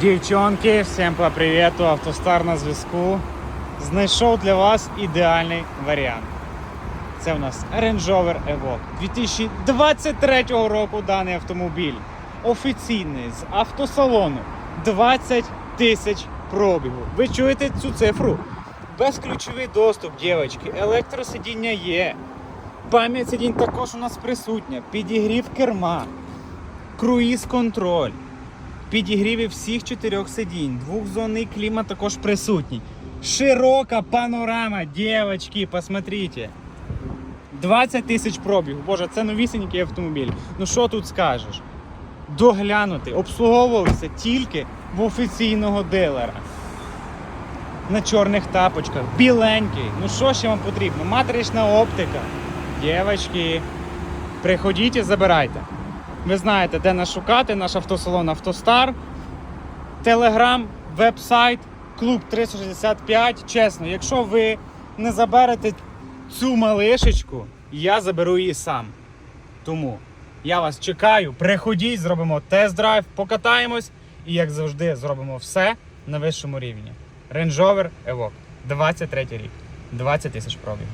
Дівчонки, всім по привіту, автостар на зв'язку. Знайшов для вас ідеальний варіант. Це у нас Range Rover Evoque 2023 року даний автомобіль. Офіційний з автосалону 20 тисяч пробігу. Ви чуєте цю цифру? Безключовий доступ, дівчатки, електросидіння є. Пам'ять сидінь також у нас присутня. Підігрів керма, круїз-контроль. Підігріві всіх чотирьох сидінь. Двохзонний клімат також присутній. Широка панорама, дівчатки, посмотрите. 20 тисяч пробігу. Боже, це новісінький автомобіль. Ну що тут скажеш? Доглянути, обслуговувався тільки в офіційного дилера. На чорних тапочках, біленький. Ну що ще вам потрібно? Матрична оптика. Дівчатки, приходіть і забирайте. Ви знаєте, де нас шукати, наш автосалон Автостар. Телеграм, веб-сайт, клуб 365. Чесно, якщо ви не заберете цю малишечку, я заберу її сам. Тому я вас чекаю, приходіть, зробимо тест-драйв, покатаємось і, як завжди, зробимо все на вищому рівні. Range Rover Evoque, 23 рік, 20 тисяч пробігів.